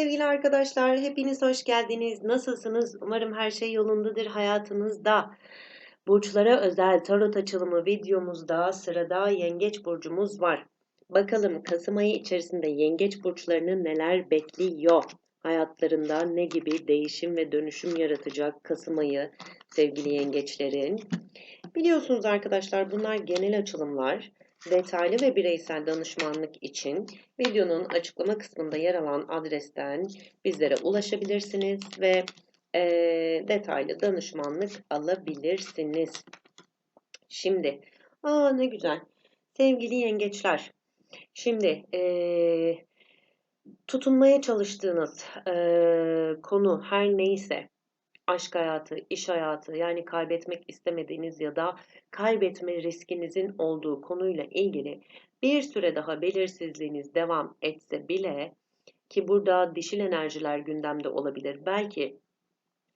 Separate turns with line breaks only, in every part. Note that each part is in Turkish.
sevgili arkadaşlar. Hepiniz hoş geldiniz. Nasılsınız? Umarım her şey yolundadır hayatınızda. Burçlara özel tarot açılımı videomuzda sırada Yengeç burcumuz var. Bakalım Kasım ayı içerisinde Yengeç burçlarını neler bekliyor? Hayatlarında ne gibi değişim ve dönüşüm yaratacak Kasım ayı sevgili yengeçlerin? Biliyorsunuz arkadaşlar bunlar genel açılımlar. Detaylı ve bireysel danışmanlık için videonun açıklama kısmında yer alan adresten bizlere ulaşabilirsiniz ve e, detaylı danışmanlık alabilirsiniz. Şimdi, aa ne güzel. Sevgili yengeçler, şimdi e, tutunmaya çalıştığınız e, konu her neyse, aşk hayatı, iş hayatı yani kaybetmek istemediğiniz ya da kaybetme riskinizin olduğu konuyla ilgili bir süre daha belirsizliğiniz devam etse bile ki burada dişil enerjiler gündemde olabilir. Belki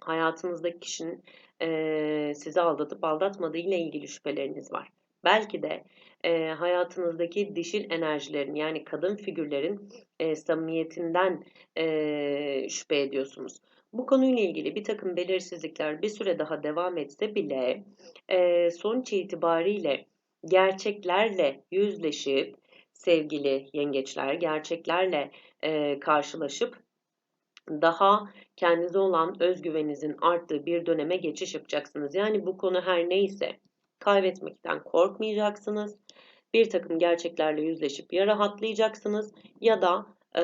hayatınızdaki kişinin e, sizi aldatıp aldatmadığı ile ilgili şüpheleriniz var. Belki de e, hayatınızdaki dişil enerjilerin yani kadın figürlerin e, samimiyetinden e, şüphe ediyorsunuz. Bu konuyla ilgili bir takım belirsizlikler bir süre daha devam etse bile e, sonuç itibariyle gerçeklerle yüzleşip sevgili yengeçler gerçeklerle e, karşılaşıp daha kendinize olan özgüveninizin arttığı bir döneme geçiş yapacaksınız. Yani bu konu her neyse kaybetmekten korkmayacaksınız. Bir takım gerçeklerle yüzleşip ya rahatlayacaksınız ya da e,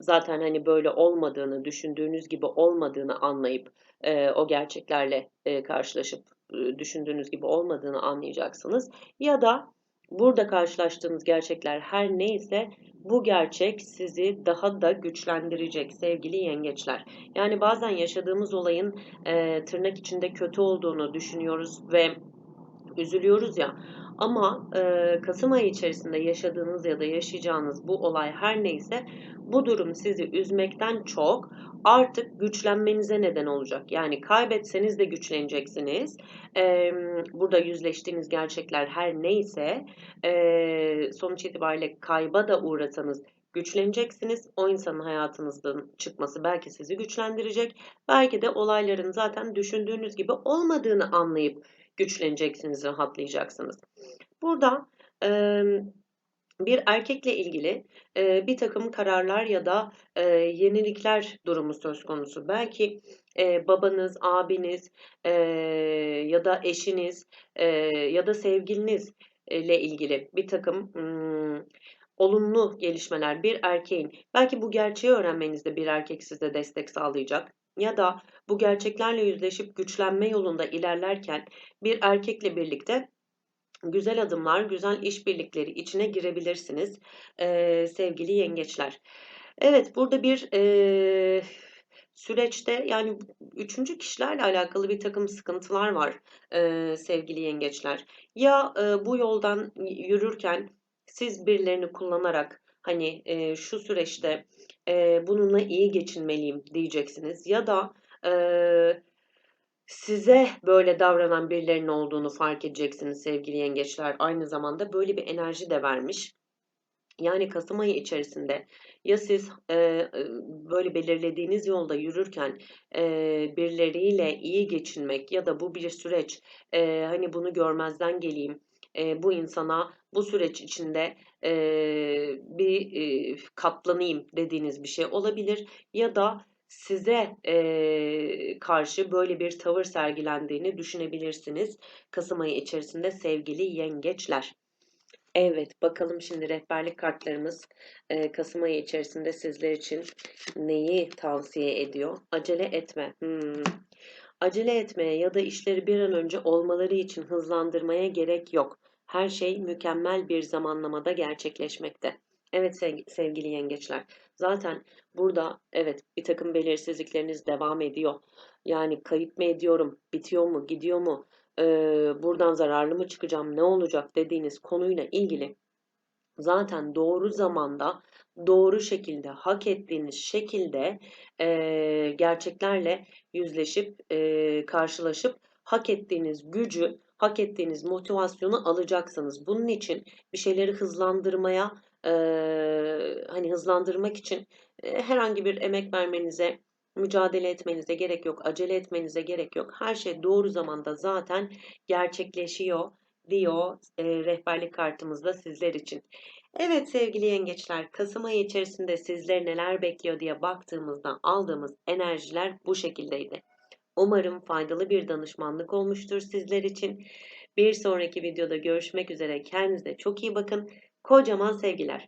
zaten hani böyle olmadığını, düşündüğünüz gibi olmadığını anlayıp e, o gerçeklerle e, karşılaşıp e, düşündüğünüz gibi olmadığını anlayacaksınız. Ya da burada karşılaştığınız gerçekler her neyse bu gerçek sizi daha da güçlendirecek sevgili yengeçler. Yani bazen yaşadığımız olayın e, tırnak içinde kötü olduğunu düşünüyoruz ve üzülüyoruz ya. Ama e, Kasım ayı içerisinde yaşadığınız ya da yaşayacağınız bu olay her neyse bu durum sizi üzmekten çok artık güçlenmenize neden olacak. Yani kaybetseniz de güçleneceksiniz. E, burada yüzleştiğiniz gerçekler her neyse e, sonuç itibariyle kayba da uğrasanız güçleneceksiniz. O insanın hayatınızdan çıkması belki sizi güçlendirecek. Belki de olayların zaten düşündüğünüz gibi olmadığını anlayıp güçleneceksiniz, rahatlayacaksınız. Burada e, bir erkekle ilgili e, bir takım kararlar ya da e, yenilikler durumu söz konusu. Belki e, babanız, abiniz e, ya da eşiniz e, ya da sevgiliniz ile ilgili bir takım olumlu gelişmeler bir erkeğin belki bu gerçeği öğrenmenizde bir erkek size destek sağlayacak ya da bu gerçeklerle yüzleşip güçlenme yolunda ilerlerken bir erkekle birlikte güzel adımlar, güzel işbirlikleri içine girebilirsiniz ee, sevgili yengeçler. Evet burada bir e, süreçte yani üçüncü kişilerle alakalı bir takım sıkıntılar var e, sevgili yengeçler. Ya e, bu yoldan yürürken siz birilerini kullanarak hani e, şu süreçte e, bununla iyi geçinmeliyim diyeceksiniz. Ya da e, size böyle davranan birilerinin olduğunu fark edeceksiniz sevgili yengeçler. Aynı zamanda böyle bir enerji de vermiş. Yani Kasım ayı içerisinde ya siz e, böyle belirlediğiniz yolda yürürken e, birileriyle iyi geçinmek ya da bu bir süreç e, hani bunu görmezden geleyim e, bu insana bu süreç içinde e, bir e, katlanayım dediğiniz bir şey olabilir ya da size e, karşı böyle bir tavır sergilendiğini düşünebilirsiniz. Kasım ayı içerisinde sevgili yengeçler. Evet bakalım şimdi rehberlik kartlarımız e, Kasım ayı içerisinde sizler için neyi tavsiye ediyor? Acele etme. Hmm. Acele etmeye ya da işleri bir an önce olmaları için hızlandırmaya gerek yok. Her şey mükemmel bir zamanlamada gerçekleşmekte. Evet sevgili yengeçler. Zaten burada evet bir takım belirsizlikleriniz devam ediyor. Yani kayıp mı ediyorum, bitiyor mu, gidiyor mu, ee, buradan zararlı mı çıkacağım, ne olacak dediğiniz konuyla ilgili zaten doğru zamanda, doğru şekilde, hak ettiğiniz şekilde e, gerçeklerle yüzleşip, e, karşılaşıp hak ettiğiniz gücü, hak ettiğiniz motivasyonu alacaksınız. Bunun için bir şeyleri hızlandırmaya eee, hani hızlandırmak için eee, herhangi bir emek vermenize, mücadele etmenize gerek yok, acele etmenize gerek yok. Her şey doğru zamanda zaten gerçekleşiyor diyor eee, rehberlik kartımızda sizler için. Evet sevgili yengeçler, Kasım ayı içerisinde sizleri neler bekliyor diye baktığımızda aldığımız enerjiler bu şekildeydi. Umarım faydalı bir danışmanlık olmuştur sizler için. Bir sonraki videoda görüşmek üzere. Kendinize çok iyi bakın. Kocaman sevgiler.